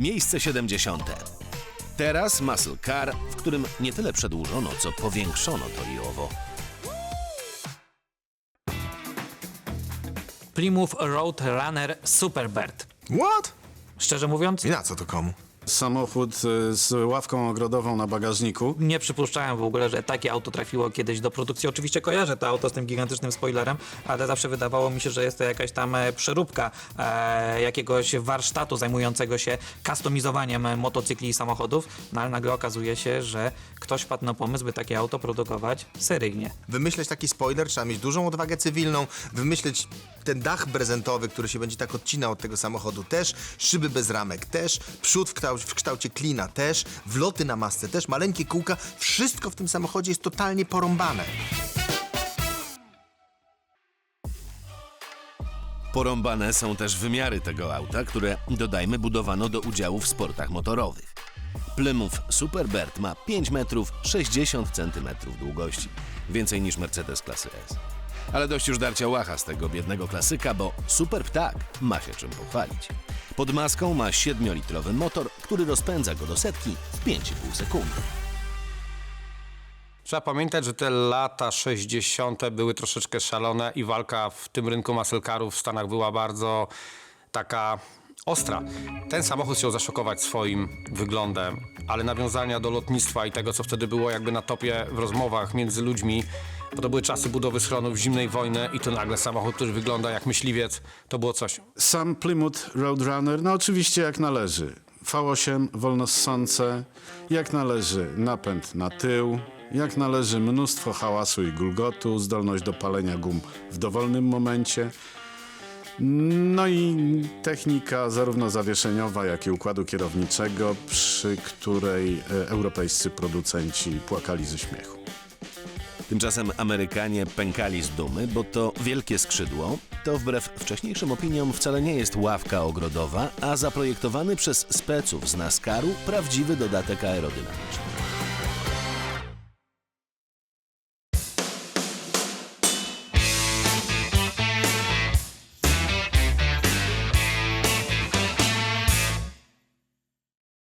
miejsce 70. Teraz muscle car, w którym nie tyle przedłużono, co powiększono to owo. Plymouth Road Runner Superbird. What? Szczerze mówiąc, I na co to komu? Samochód y, z ławką ogrodową na bagażniku. nie przypuszczałem w ogóle, że takie auto trafiło kiedyś do produkcji. Oczywiście kojarzę to auto z tym gigantycznym spoilerem, ale zawsze wydawało mi się, że jest to jakaś tam e, przeróbka e, jakiegoś warsztatu zajmującego się kustomizowaniem e, motocykli i samochodów, no ale nagle okazuje się, że ktoś wpadł na pomysł, by takie auto produkować seryjnie. Wymyśleć taki spoiler, trzeba mieć dużą odwagę cywilną, wymyśleć ten dach prezentowy, który się będzie tak odcinał od tego samochodu też, szyby bez ramek też, przód w, kształ- w kształcie klina też, wloty na masce też, maleńkie kółka, wszystko w tym samochodzie jest totalnie porąbane. Porąbane są też wymiary tego auta, które, dodajmy, budowano do udziału w sportach motorowych. Plymouth Superbird ma 5 metrów 60 centymetrów długości, więcej niż Mercedes klasy S. Ale dość już darcia łacha z tego biednego klasyka, bo Super Ptak ma się czym pochwalić. Pod maską ma 7-litrowy motor, który rozpędza go do setki w 5,5 sekundy. Trzeba pamiętać, że te lata 60. były troszeczkę szalone i walka w tym rynku maselkarów w Stanach była bardzo taka ostra. Ten samochód chciał zaszokować swoim wyglądem, ale nawiązania do lotnictwa i tego, co wtedy było jakby na topie w rozmowach między ludźmi, bo to były czasy budowy schronów zimnej wojny i to nagle samochód, który wygląda jak myśliwiec, to było coś. Sam Plymouth Roadrunner, no oczywiście jak należy. V8 wolnossące, jak należy napęd na tył, jak należy mnóstwo hałasu i gulgotu, zdolność do palenia gum w dowolnym momencie. No i technika zarówno zawieszeniowa, jak i układu kierowniczego, przy której e, europejscy producenci płakali ze śmiechu. Tymczasem Amerykanie pękali z dumy, bo to wielkie skrzydło to wbrew wcześniejszym opiniom wcale nie jest ławka ogrodowa, a zaprojektowany przez speców z NASCARu prawdziwy dodatek aerodynamiczny.